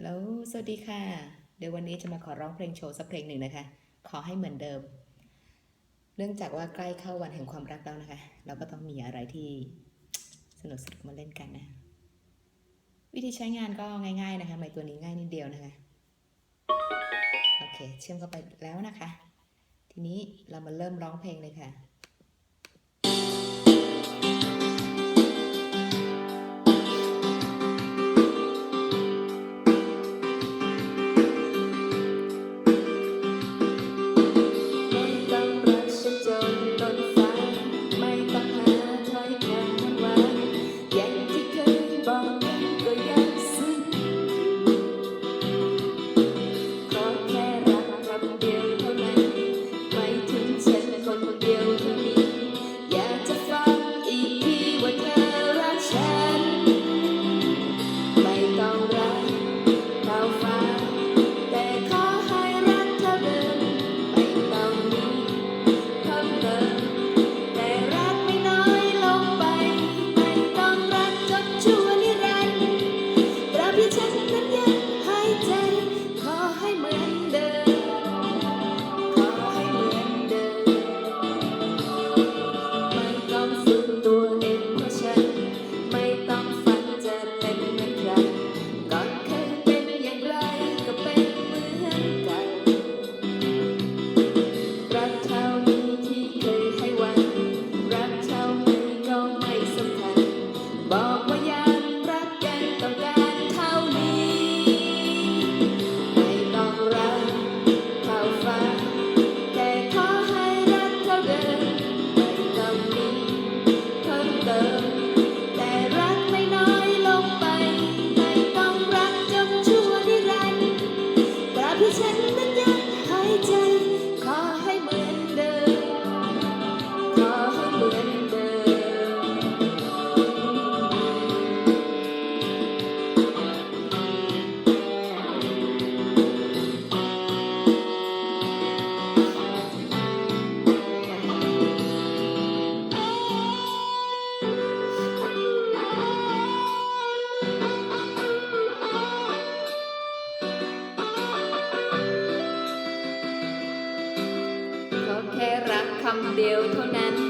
ฮัลโหล สวัสดีค่ะ เดี๋ยววันนี้จะมาขอร้องเพลงโชว์สักเพลงหนึ่งนะคะ ขอให้เหมือนเดิม เนื่องจากว่าใกล้เข้าวันแห่งความรักแล้วนะคะ เราก็ต้องมีอะไรที่สนุกสนุกมาเล่นกันนะ วิธีใช้งานก็ง่าย ๆนะคะไมตัวนี้ง่ายนิดเดียวนะคะ โอเค เชื่อมเข้าไปแล้วนะคะ ทีนี้เรามาเริ่มร้องเพลงเลยค่ะ 一 千 Deuteronômio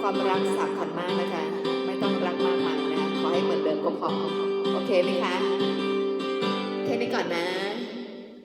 ความรักสำคัญมากนะคะ ไม่ต้องรักมากมายนะ ขอให้เหมือนเดิมก็พอ โอเคไหมคะ แค่นี้ก่อนนะ